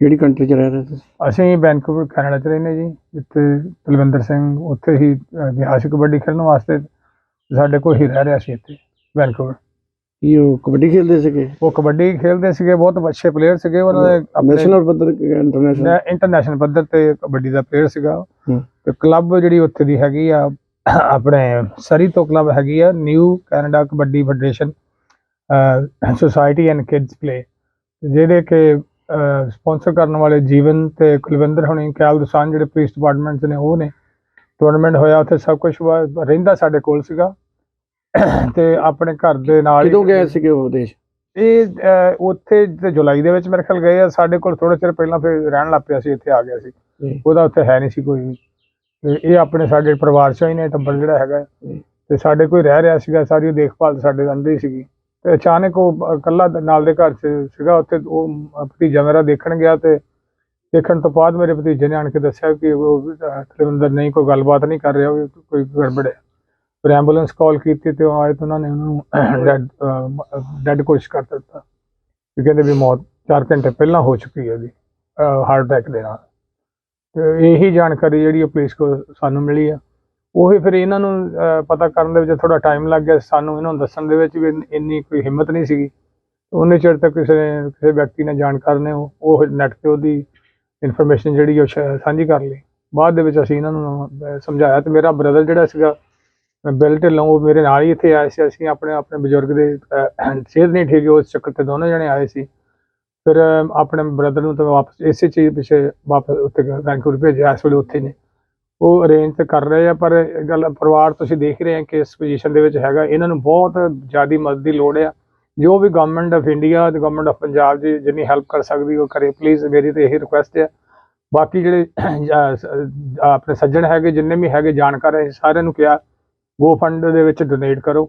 ਕਿਹੜੀ ਕੰਟਰੀ ਚ ਰਹਿ ਰਹੇ ਤੁਸੀਂ? ਅਸੀਂ ਵੈਨਕੂਵਰ ਕੈਨੇਡਾ ਚ ਰਹਿੰਦੇ ਜੀ। ਜਿੱਥੇ ਬਲਵਿੰਦਰ ਸਿੰਘ ਉੱਥੇ ਹੀ ਅਹ, ਗਿਆ ਸੀ ਕਬੱਡੀ ਖੇਡਣ ਵਾਸਤੇ ਸਾਡੇ ਕੋਲ ਹੀ ਰਹਿ ਰਿਹਾ ਸੀ ਇੱਥੇ ਵੈਨਕੂਵਰ। ਕੀ ਉਹ ਕਬੱਡੀ ਖੇਡਦੇ ਸੀਗੇ? ਉਹ ਕਬੱਡੀ ਖੇਡਦੇ ਸੀਗੇ ਬਹੁਤ ਅੱਛੇ ਪਲੇਅਰ ਸੀਗੇ। ਉਹਨਾਂ ਦੇ ਨੈਸ਼ਨਲ ਪੱਧਰ ਇੰਟਰਨੈਸ਼ਨਲ ਇੰਟਰਨੈਸ਼ਨਲ ਪੱਧਰ ਤੇ ਕਬੱਡੀ ਦਾ ਪਲੇਅਰ ਸੀਗਾ। ਹੂੰ। ਤੇ ਕਲੱਬ ਜਿਹੜੀ ਉੱਥੇ ਦੀ ਹੈਗੀ ਆ ਆਪਣੇ ਸਰੀ ਤੋਂ ਕਲੱਬ ਹੈਗੀ ਆ new Canada kabaddi federation society and kids play ਜਿਹਦੇ ਕਿ ਸਪਾਂਸਰ ਕਰਨ ਵਾਲੇ ਜੀਵਨ ਤੇ ਕੁਲਵਿੰਦਰ ਹੁਣੀ ਕੈਲ ਦਸਾਨ ਜਿਹੜੇ ਪੁਲਿਸ ਡਿਪਾਰਟਮੈਂਟ ਨੇ ਉਹ ਨੇ। ਟੂਰਨਾਮੈਂਟ ਹੋਇਆ ਉੱਥੇ ਸਭ ਕੁਝ ਰਹਿੰਦਾ ਸਾਡੇ ਕੋਲ ਸੀਗਾ। ਤੇ ਆਪਣੇ ਘਰ ਦੇ ਨਾਲ ਕਿਦੋਂ ਗਏ ਸੀਗੇ ਉਹ ਇਹ ਉੱਥੇ ਜੁਲਾਈ ਦੇ ਵਿੱਚ ਮੇਰੇ ਖਿਆਲ ਗਏ ਆ ਸਾਡੇ ਕੋਲ ਥੋੜਾ ਚਿਰ ਪਹਿਲਾਂ ਫਿਰ ਰਹਿਣ ਲੱਗ ਪਿਆ ਸੀ ਇੱਥੇ ਆ ਗਿਆ ਸੀ। ਉਹਦਾ ਉੱਥੇ ਹੈ ਨਹੀਂ ਸੀ ਕੋਈ ਵੀ। ਤੇ ਇਹ ਆਪਣੇ ਸਾਡੇ ਪਰਿਵਾਰ ਚੋਂ ਹੀ ਨੇ ਟੱਬਰ ਜਿਹੜਾ ਹੈਗਾ। ਤੇ ਸਾਡੇ ਕੋਈ ਰਹਿ ਰਿਹਾ ਸੀਗਾ ਸਾਰੀ ਦੇਖਭਾਲ ਸਾਡੇ ਅੰਦਰ ਹੀ ਸੀਗੀ। ਤੇ ਅਚਾਨਕ ਉਹ ਇਕੱਲਾ ਨਾਲ ਦੇ ਘਰ 'ਚ ਸੀਗਾ, ਉੱਥੇ ਉਹ ਭਤੀਜਾ ਮੇਰਾ ਦੇਖਣ ਗਿਆ ਤੇ ਦੇਖਣ ਤੋਂ ਬਾਅਦ ਮੇਰੇ ਭਤੀਜੇ ਨੇ ਆਣ ਕੇ ਦੱਸਿਆ ਕਿ ਉਹ ਤਲਵਿੰਦਰ ਨਹੀਂ, ਕੋਈ ਗੱਲਬਾਤ ਨਹੀਂ ਕਰ ਰਿਹਾ ਕੋਈ ਗੜਬੜ ਹੈ। ਫਿਰ ਐਂਬੂਲੈਂਸ ਕਾਲ ਕੀਤੀ ਤੇ ਉਹ ਆਏ ਤਾਂ ਉਹਨਾਂ ਨੇ ਉਹਨੂੰ ਨੂੰ ਡੈਡ ਕੋਸ਼ਿਸ਼ ਕਰ ਦਿੱਤਾ। ਕਿ ਕਹਿੰਦੇ ਵੀ ਮੌਤ 4 ਘੰਟੇ ਪਹਿਲਾਂ ਹੋ ਚੁੱਕੀ ਹੈ ਉਹਦੀ ਹਾਰਟ ਅਟੈਕ ਦੇ ਨਾਲ। ਤੇ ਇਹੀ ਜਾਣਕਾਰੀ ਜਿਹੜੀ ਉਹ ਪੁਲਿਸ ਕੋ ਸਾਨੂੰ ਮਿਲੀ ਆ ਉਹੀ ਫਿਰ ਇਹਨਾਂ ਨੂੰ ਪਤਾ ਕਰਨ ਦੇ ਵਿੱਚ ਥੋੜਾ ਟਾਈਮ ਲੱਗ ਗਿਆ। ਸਾਨੂੰ ਇਹਨਾਂ ਨੂੰ ਦੱਸਣ ਦੇ ਵਿੱਚ ਵੀ ਇੰਨੀ ਕੋਈ ਹਿੰਮਤ ਨਹੀਂ ਸੀਗੀ। ਉਹਨੇ ਚਿਰ ਤੱਕ ਕਿਸੇ ਕਿਸੇ ਵਿਅਕਤੀ ਨੇ ਜਾਣਕਾਰ ਨੇ ਉਹ- ਉਹ ਨੈਟ ਤੇ ਉਹਦੀ ਇਨਫੋਰਮੇਸ਼ਨ ਜਿਹੜੀ ਉਹ ਸਾਂਝੀ ਕਰ ਲਈ। ਬਾਅਦ ਦੇ ਵਿੱਚ ਅਸੀਂ ਇਹਨਾਂ ਨੂੰ ਸਮਝਾਇਆ ਤੇ ਮੇਰਾ ਬ੍ਰਦਰ ਜਿਹੜਾ ਸੀਗਾ ਬਿਲ ਢਿੱਲੋਂ ਮੇਰੇ ਨਾਲ ਹੀ ਇੱਥੇ ਆਏ ਸੀ। ਅਸੀਂ ਆਪਣੇ ਆਪਣੇ ਬਜ਼ੁਰਗ ਦੇ ਸਿਹਤ ਨਹੀਂ ਠੀਕ, ਉਸ ਚੱਕਰ ਤੇ ਦੋਨੋਂ ਜਣੇ ਆਏ ਸੀ। ਫਿਰ ਆਪਣੇ ਬ੍ਰਦਰ ਨੂੰ ਤਾਂ ਵਾਪਸ, ਇਸੇ ਚੀਜ਼ ਪਿੱਛੇ ਵਾਪਸ ਉੱਥੇ ਵੈਂਕੂਵਰ ਭੇਜਿਆ, ਇਸ ਵੇਲੇ ਉੱਥੇ ਨੇ। ਉਹ ਅਰੇਂਜ ਤੇ ਕਰ ਰਹੇ ਆ, ਪਰ ਇਹ ਗੱਲ ਪਰਿਵਾਰ ਤੁਸੀਂ ਦੇਖ ਰਹੇ ਆ ਕਿ ਇਸ ਪੋਜੀਸ਼ਨ ਦੇ ਵਿੱਚ ਹੈਗਾ। ਇਹਨਾਂ ਨੂੰ ਬਹੁਤ ਜ਼ਿਆਦੀ ਮਦਦ ਦੀ ਲੋੜ ਆ। ਜੋ ਵੀ ਗਵਰਨਮੈਂਟ ਆਫ ਇੰਡੀਆ ਤੇ ਗਵਰਨਮੈਂਟ ਆਫ ਪੰਜਾਬ ਜੀ ਜਿੰਨੀ ਹੈਲਪ ਕਰ ਸਕਦੀ, ਉਹ ਕਰੇ। ਪਲੀਜ਼ ਮੇਰੀ ਤੇ ਇਹੀ ਰਿਕੁਐਸਟ ਹੈ ਬਾਕੀ ਜਿਹੜੇ ਆਪਣੇ ਸੱਜਣ ਹੈਗੇ, ਜਿੰਨੇ ਵੀ ਹੈਗੇ ਜਾਣਕਾਰ ਹੈ ਸਾਰਿਆਂ ਨੂੰ ਕਿਹਾ ਗੋ ਫੰਡ ਦੇ ਵਿੱਚ ਡੋਨੇਟ ਕਰੋ।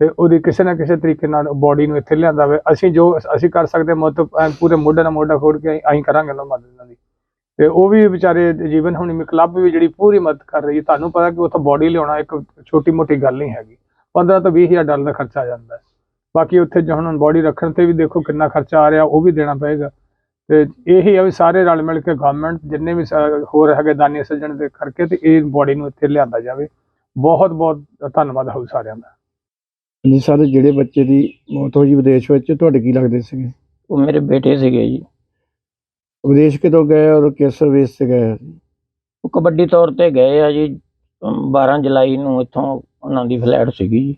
ਤੇ ਉਹਦੀ ਕਿਸੇ ਨਾ ਕਿਸੇ ਤਰੀਕੇ ਨਾਲ ਬੋਡੀ ਨੂੰ ਇੱਥੇ ਲਿਆਂਦਾ ਹੋਵੇ। ਅਸੀਂ ਜੋ, ਅਸੀਂ ਕਰ ਸਕਦੇ ਹਾਂ, ਮਤਲਬ ਪੂਰੇ ਮੋਢੇ ਨਾਲ ਮੋਢਾ ਖੋੜ ਕੇ ਅਸੀਂ ਕਰਾਂਗੇ ਉਹਨਾਂ ਮਦਦ ਇਹਨਾਂ ਦੀ। ਤੇ ਉਹ ਵੀ ਵਿਚਾਰੇ ਜੀਵਨ ਹੁਣੀ ਕਲੱਬ ਵੀ ਜਿਹੜੀ ਪੂਰੀ ਮਦਦ ਕਰ ਰਹੀ ਹੈ। ਤੁਹਾਨੂੰ ਪਤਾ ਕਿ ਉੱਥੋਂ ਬੋਡੀ ਲਿਆਉਣਾ ਇੱਕ ਛੋਟੀ ਮੋਟੀ ਗੱਲ ਨਹੀਂ ਹੈਗੀ। 15 ਤੋਂ 20000 ਡਾਲਰ ਦਾ ਖਰਚਾ ਆ ਜਾਂਦਾ ਹੈ। ਬਾਕੀ ਉੱਥੇ ਜੋ ਹੁਣ ਬੋਡੀ ਰੱਖਣ ਤੇ ਵੀ ਦੇਖੋ ਕਿੰਨਾ ਖਰਚਾ ਆ ਰਿਹਾ ਉਹ ਵੀ ਦੇਣਾ ਪਏਗਾ। ਤੇ ਇਹੀ ਆ ਵੀ ਸਾਰੇ ਰਲ ਮਿਲ ਕੇ ਗਵਰਨਮੈਂਟ ਜਿੰਨੇ ਵੀ ਸਾ- ਹੋਰ ਹੈਗੇ ਦਾਨੀ ਸੱਜਣ ਦੇ ਕਰਕੇ ਤੇ ਇਹ ਬੋਡੀ ਨੂੰ ਇੱਥੇ ਲਿਆਂਦਾ ਜਾਵੇ। ਬਹੁਤ ਬਹੁਤ ਧੰਨਵਾਦ ਹੋਊ ਸਾਰਿਆਂ ਦਾ। ਜੀ ਸਾਰੇ ਜਿਹੜੇ ਬੱਚੇ ਦੀ ਮੌਤ ਹੋਈ ਵਿਦੇਸ਼ ਵਿੱਚ ਤੁਹਾਡੇ ਕੀ ਲੱਗਦੇ ਸੀਗੇ? ਉਹ ਮੇਰੇ ਬੇਟੇ ਸੀਗੇ ਜੀ। ਵਿਦੇਸ਼ ਕਿਦੋਂ ਗਏ ਔਰ ਕਿਸ ਵੇਸ ਤੇ ਗਏ? ਉਹ ਕਬੱਡੀ ਤੌਰ ਤੇ ਗਏ ਆ ਜੀ ਅਮ 12 ਜੁਲਾਈ ਨੂੰ ਇੱਥੋਂ ਉਹਨਾਂ ਦੀ ਫਲੈਟ ਸੀਗੀ ਜੀ।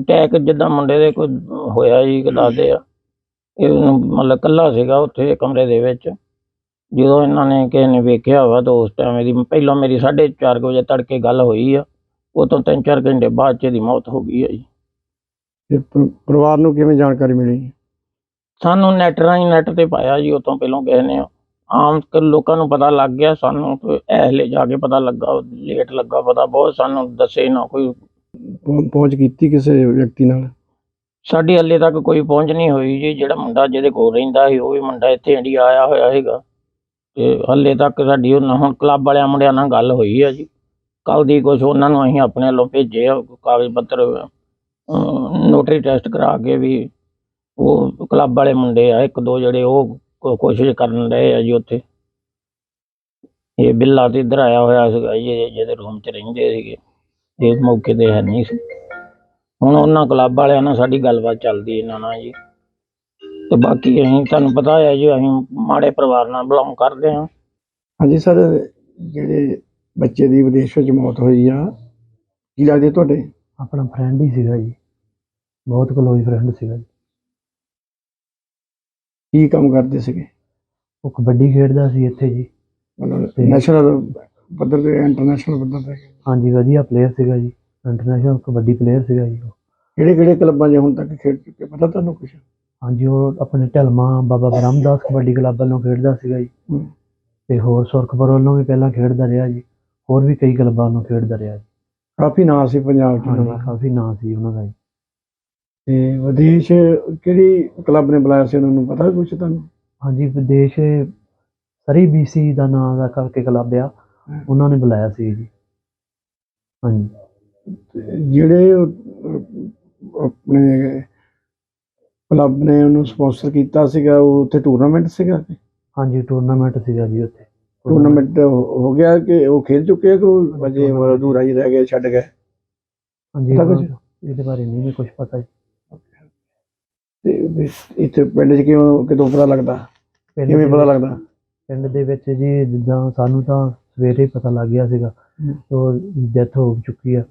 ਅਟੈਕ ਜਿੱਦਾਂ ਮੁੰਡੇ ਦੇ ਕੋਈ ਹੋਇਆ ਜੀ ਕਿ ਦੱਸਦੇ ਆ। ਇਹ ਮਤਲਬ ਕੱਲਾ ਸੀਗਾ ਉੱਥੇ ਕਮਰੇ ਦੇ ਵਿੱਚ। ਜਦੋਂ ਇਹਨਾਂ ਨੇ ਕਿਸੇ ਨੇ ਵੇਖਿਆ ਵਾ ਤਾਂ ਉਸ ਟਾਈਮ ਇਹਦੀ ਪਹਿਲਾਂ ਮੇਰੀ 4:30 ਵਜੇ ਤੜਕੇ ਗੱਲ ਹੋਈ ਆ। ਉਹ ਤੋਂ 3-4 ਘੰਟੇ ਬਾਅਦ ਚ ਇਹਦੀ ਮੌਤ ਹੋ ਗਈ ਆ ਜੀ। ਤੇ ਪਰ- ਪਰਿਵਾਰ ਨੂੰ ਕਿਵੇਂ ਜਾਣਕਾਰੀ ਮਿਲੀ? ਸਾਨੂੰ ਨੈਟ ਰਾਹੀਂ ਨੈਟ ਤੇ ਪਾਇਆ ਜੀ ਉਤੋਂ ਪਹਿਲਾਂ ਕਿਸੇ ਨੇ ਆਮ ਲੋਕਾਂ ਨੂੰ ਪਤਾ ਲੱਗ ਗਿਆ ਸਾਨੂੰ ਐਹਲੇ ਜਾ ਕੇ ਪਤਾ ਲੱਗਾ ਲੇਟ ਲੱਗਾ ਪਤਾ ਬਹੁਤ ਸਾਨੂੰ ਦੱਸੇ ਨਾ ਕੋਈ। ਪਹੁੰ- ਪਹੁੰਚ ਕੀਤੀ ਕਿਸੇ ਵਿਅਕਤੀ ਨਾਲ? ਸਾਡੀ ਹੱਲੇ ਤੱਕ ਕੋਈ ਪਹੁੰਚ ਨਹੀਂ ਹੋਈ ਜੀ ਜਿਹੜਾ ਮੁੰਡਾ ਜਿਹਦੇ ਕੋਲ ਰਹਿੰਦਾ ਸੀ ਉਹ ਵੀ ਮੁੰਡਾ ਇੱਥੇ ਇੰਡੀਆ ਆਇਆ ਹੋਇਆ ਹੈਗਾ ਤੇ ਹੱਲੇ ਤੱਕ ਸਾਡੀ ਉਹਨਾਂ ਹੁਣ ਕਲੱਬ ਵਾਲਿਆਂ ਮੁੰਡਿਆਂ ਨਾਲ ਗੱਲ ਹੋਈ ਆ ਜੀ। ਕੱਲ ਦੀ ਕੁਛ ਉਹਨਾਂ ਨੂੰ ਅਸੀਂ ਆਪਣੇ ਵੱਲੋਂ ਭੇਜੇ ਆ ਕਾਗਜ਼ ਪੱਤਰ ਨੋਟਰੀ ਟੈਸਟ ਕਰਾ ਕੇ ਵੀ ਉਹ ਕਲੱਬ ਵਾਲੇ ਮੁੰਡੇ ਆ ਇੱਕ ਦੋ ਜਿਹੜੇ ਉਹ ਕੋ- ਕੋਸ਼ਿਸ਼ ਕਰਨ ਰਹੇ ਆ ਜੀ ਉੱਥੇ। ਇਹ ਬਿੱਲਾ ਤੇ ਇੱਧਰ ਆਇਆ ਹੋਇਆ ਸੀਗਾ ਜੀ ਇਹ ਜਿਹਦੇ ਰੂਮ 'ਚ ਰਹਿੰਦੇ ਸੀਗੇ। ਇਸ ਮੌਕੇ ਤੇ ਹੈ ਨਹੀਂ ਸੀ। ਹੁਣ ਉਹਨਾਂ ਕਲੱਬ ਵਾਲਿਆਂ ਨਾਲ ਸਾਡੀ ਗੱਲਬਾਤ ਚੱਲਦੀ ਇਹਨਾਂ ਨਾਲ ਜੀ। ਤੇ ਬਾਕੀ ਅਸੀਂ ਤੁਹਾਨੂੰ ਪਤਾ ਹੈ ਜੀ ਅਸੀਂ ਮਾੜੇ ਪਰਿਵਾਰ ਨਾਲ ਬਿਲੋਂਗ ਕਰਦੇ ਹਾਂ। ਹਾਂਜੀ ਸਰ ਜਿਹੜੇ ਬੱਚੇ ਦੀ ਵਿਦੇਸ਼ ਵਿੱਚ ਮੌਤ ਹੋਈ ਆ ਕੀ ਲੱਗਦੇ ਤੁਹਾਡੇ? ਆਪਣਾ ਫਰੈਂਡ ਹੀ ਸੀਗਾ ਜੀ। ਬਹੁਤ ਕਲੋਜ਼ ਫਰੈਂਡ ਸੀਗਾ ਜੀ। ਕੀ ਕੰਮ ਕਰਦੇ ਸੀਗੇ? ਉਹ ਕਬੱਡੀ ਖੇਡਦਾ ਸੀ ਇੱਥੇ ਜੀ। ਮਤਲਬ ਤੇ- ਨੈਸ਼ਨਲ ਪੱਧਰ ਤੇ ਇੰਟਰਨੈਸ਼ਨਲ ਪੱਧਰ ਤੇ। ਹਾਂਜੀ ਵਧੀਆ ਪਲੇਅਰ ਸੀਗਾ ਜੀ। ਇੰਟਰਨੈਸ਼ਨਲ ਕਬੱਡੀ ਪਲੇਅਰ ਸੀਗਾ ਜੀ ਉਹ। ਕਿਹੜੇ ਕਿਹੜੇ ਕਲੱਬਾਂ 'ਚ ਹੁਣ ਤੱਕ ਖੇਡ ਚੁੱਕੇ? ਪਤਾ ਤੁਹਾਨੂੰ ਕੁਝ ਹਾਂਜੀ ਉਹ ਆਪਣੇ ਢਲਮਾ ਬਾਬਾ ਬ੍ਰਹਮਦਾਸ ਕਬੱਡੀ ਕਲੱਬ ਵੱਲੋਂ ਖੇਡਦਾ ਸੀਗਾ ਜੀ। ਹੂੰ। ਤੇ ਹੋਰ ਸੁਰਖਪੁਰ ਵੱਲੋਂ ਵੀ ਪਹਿਲਾਂ ਖੇਡਦਾ ਰਿਹਾ ਜੀ। ਹੋਰ ਵੀ ਕਈ ਕਲੱਬਾਂ ਨੂੰ ਖੇਡਦਾ ਰਿਹਾ ਜੀ। ਕਾਫੀ ਨਾਂ ਸੀ ਪੰਜਾਬ ਚ ਉਹਨਾਂ ਹਾਂਜੀ ਦਾ ਕਾਫੀ ਨਾਂ ਸੀ ਉਹਨਾਂ ਦਾ ਜੀ। ਤੇ ਵਿਦੇਸ਼ ਕਿਹੜੀ ਕਲੱਬ ਨੇ ਬੁਲਾਇਆ ਸੀ? ਉਹਨਾਂ ਨੂੰ ਪਤਾ ਕੁਛ ਤੁਹਾਨੂੰ? ਹਾਂਜੀ ਵਿਦੇਸ਼ ਸਰੀ ਬੀਸੀ ਦਾ ਨਾਂ ਦਾ ਕਰਕੇ ਕਲੱਬ ਆ। ਉਹਨਾਂ ਨੇ ਬੁਲਾਇਆ ਸੀ ਜੀ। ਹਾਂਜੀ। ਤੇ ਜਿਹੜੇ ਉਹ, ਆਪਣੇ ਕਲੱਬ ਨੇ ਉਹਨੂੰ ਸਪਾਂਸਰ ਕੀਤਾ ਸੀਗਾ ਉਹ ਉੱਥੇ ਟੂਰਨਾਮੈਂਟ ਸੀਗਾ ਹਾਂਜੀ ਟੂਰਨਾਮੈਂਟ ਸੀਗਾ ਜੀ ਉੱਥੇ। ਟੂਰਨਾਮੈਂਟ ਹੋ ਗਿਆ ਕਿ ਉਹ ਖੇਡ ਚੁੱਕੇ ਆ ਕਿ ਉਹ ਅਜੇ ਅਧੂਰਾ ਹੀ ਰਹਿ ਗਿਆ ਛੱਡ ਗਏ? ਹਾਂਜੀ? ਇਹਦੇ ਬਾਰੇ ਨਹੀਂ ਮੈਨੂੰ ਕੁਝ ਪਤਾ ਜੀ। ਤੇ ਇੱਥੇ ਪਿੰਡ 'ਚ ਕਿਉਂ ਕਿਦੋਂ ਪਤਾ ਲੱਗਦਾ? ਪਿੰਡ ਕਿਵੇਂ ਪਤਾ ਲੱਗਦਾ? ਪਿੰਡ ਦੇ ਵਿੱਚ ਜੀ ਜਿੱਦਾਂ ਸਾਨੂੰ ਤਾਂ ਸਵੇਰੇ ਹੀ ਪਤਾ ਲੱਗ ਗਿਆ ਸੀਗਾ। ਉਹ ਡੈਥ ਹੋ ਚੁੱਕੀ ਆ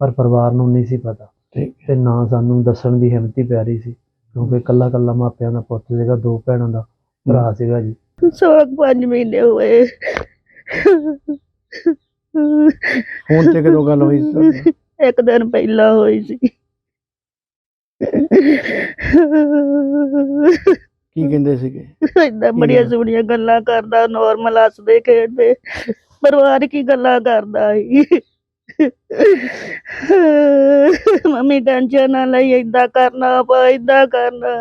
ਪਰ ਪਰਿਵਾਰ ਨੂੰ ਨਹੀਂ ਸੀ ਪਤਾ। ਠੀਕ ਤੇ ਨਾ ਸਾਨੂੰ ਦੱਸਣ ਦੀ ਹਿੰਮਤ ਹੀ ਪੈ ਰਹੀ ਸੀ ਕਿਉਂਕਿ ਇਕੱਲਾ ਇਕੱਲਾ ਮਾਪਿਆਂ ਦਾ ਪੁੱਤ ਸੀਗਾ ਦੋ ਭੈਣਾਂ ਦਾ ਭਰਾ ਸੀਗਾ ਜੀ। ਸੋਗ ਪੰਜ ਮਹੀਨੇ ਹੋਏ। ਫੋਨ ਤੇ ਕਦੋਂ ਗੱਲ ਹੋਈ ਸੀ? ਇੱਕ ਦਿਨ ਪਹਿਲਾਂ ਹੋਈ ਸੀ। ਕੀ ਕਹਿੰਦੇ ਸੀਗੇ? ਏਦਾਂ ਬੜੀਆਂ ਸੋਹਣੀਆਂ ਗੱਲਾਂ ਕਰਦਾ ਨਾਰਮਲ ਹੱਸਦੇ ਖੇਡਦੇ ਪਰਿਵਾਰ ਕੀ ਗੱਲਾਂ ਕਰਦਾ ਸੀ? ਮੰਮੀ ਟੈਨਸ਼ਨ ਨਾ ਲਈ ਏਦਾਂ ਕਰਨਾ ਆਪਾਂ ਏਦਾਂ ਕਰਨਾ।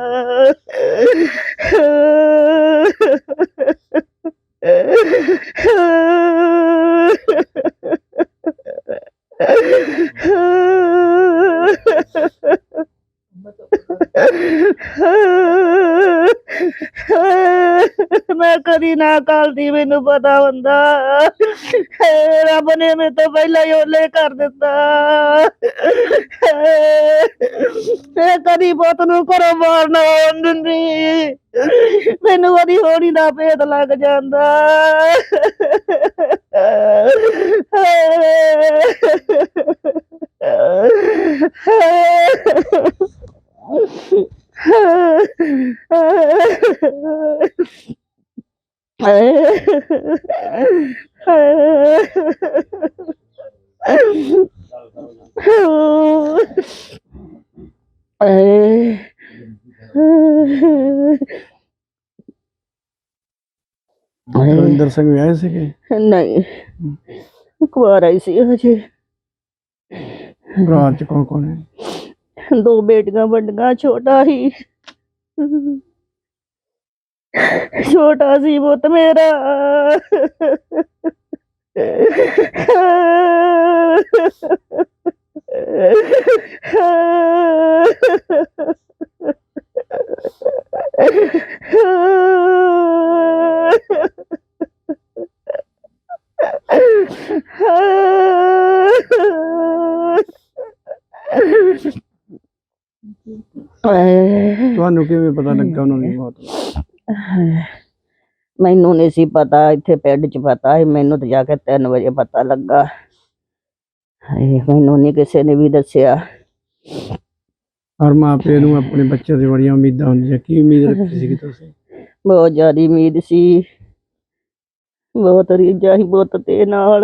ਮੈਂ ਕਦੀ ਨਾ ਕਾਲਦੀ ਮੈਨੂੰ ਪਤਾ ਹੁੰਦਾ ਰੱਬ ਨੇ ਮੇਰੇ ਤੋਂ ਪਹਿਲਾਂ ਹੀ ਓਲੇ ਕਰ ਦਿੱਤਾ ਮੈਂ ਕਦੀ ਪੁੱਤ ਨੂੰ ਘਰੋਂ ਬਾਹਰ ਨਾ ਆਉਣ ਦਿੰਦੀ ਮੈਨੂੰ ਉਹਦੀ ਹੋਣੀ ਦਾ ਭੇਦ ਲੱਗ ਜਾਂਦਾ ਰਵਿੰਦਰ ਸਿੰਘ ਵੀ ਆਏ ਸੀਗੇ? ਨਹੀਂ। ਕੁਆਰਾ ਹੀ ਸੀ ਹਜੇ। ਪਰਿਵਾਰ ਚ ਕੌਣ ਕੌਣ ਹੈ? ਦੋ ਬੇਟੀਆਂ ਵੱਡੀਆਂ ਛੋਟਾ ਹੀ। ਛੋਟਾ ਸੀ ਪੁੱਤ ਮੇਰਾ ਤੁਹਾਨੂੰ ਕਿਵੇਂ ਪਤਾ ਲੱਗਾ ਉਹਨਾਂ ਦੀ ਮੌਤ ਦਾ? ਮੈਨੂੰ ਨਹੀਂ ਸੀ ਪਤਾ ਇੱਥੇ ਪਿੰਡ 'ਚ ਪਤਾ ਸੀ ਮੈਨੂੰ ਤਾਂ ਜਾ ਕੇ 3 ਵਜੇ ਪਤਾ ਲੱਗਾ। ਹਾਏ ਮੈਨੂੰ ਨਹੀਂ ਕਿਸੇ ਨੇ ਵੀ ਦੱਸਿਆ। ਹਰ ਮਾਂ ਪਿਓ ਨੂੰ ਆਪਣੇ ਬੱਚੇ ਤੇ ਬੜੀਆਂ ਉਮੀਦਾਂ ਹੁੰਦੀਆਂ। ਕੀ ਉਮੀਦ ਰੱਖੀ ਸੀਗੀ ਤੁਸੀਂ? ਬਹੁਤ ਜ਼ਿਆਦਾ ਉਮੀਦ ਸੀ। ਬਹੁਤ ਰੀਝਾਂ ਸੀ ਪੁੱਤ ਤੇ ਨਾਲ।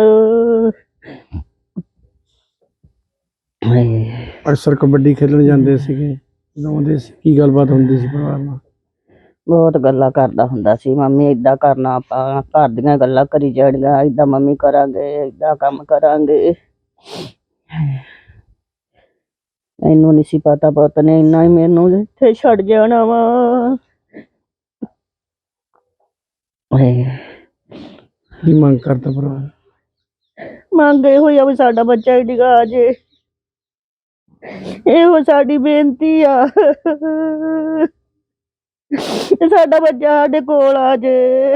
ਹਾਏ। ਅਕਸਰ ਕਬੱਡੀ ਖੇਡਣ ਜਾਂਦੇ ਸੀਗੇ। ਜਦੋਂ ਆਉਂਦੇ ਸੀ। ਕੀ ਗੱਲਬਾਤ ਹੁੰਦੀ ਸੀ ਪਰਿਵਾਰ ਨਾਲ? ਬਹੁਤ ਗੱਲਾਂ ਕਰਦਾ ਹੁੰਦਾ ਸੀ ਮੰਮੀ ਏਦਾਂ ਕਰਨਾ ਆਪਾਂ ਘਰ ਦੀਆਂ ਗੱਲਾਂ ਕਰੀ ਜਾਣੀਆਂ ਏਦਾਂ ਮੰਮੀ ਕਰਾਂਗੇ ਏਦਾਂ ਕੰਮ ਕਰਾਂਗੇ। ਮੈਨੂੰ ਨਹੀਂ ਸੀ ਪਤਾ ਪੁੱਤ ਨੇ ਇੰਨਾ ਹੀ ਮੈਨੂੰ ਇੱਥੇ ਛੱਡ ਜਾਣਾ ਵਾ। ਕੀ ਮੰਗ ਕਰਦਾ ਪਰਿਵਾਰ ਮੰਗੇ ਹੋਇਆ ਵੀ ਸਾਡਾ ਬੱਚਾ ਈਡੀਗਾ ਆ ਜੇ। ਇਹੋ ਸਾਡੀ ਬੇਨਤੀ ਆ। ਕਿ ਸਾਡਾ ਬੱਚਾ ਸਾਡੇ ਕੋਲ ਆ ਜੇ।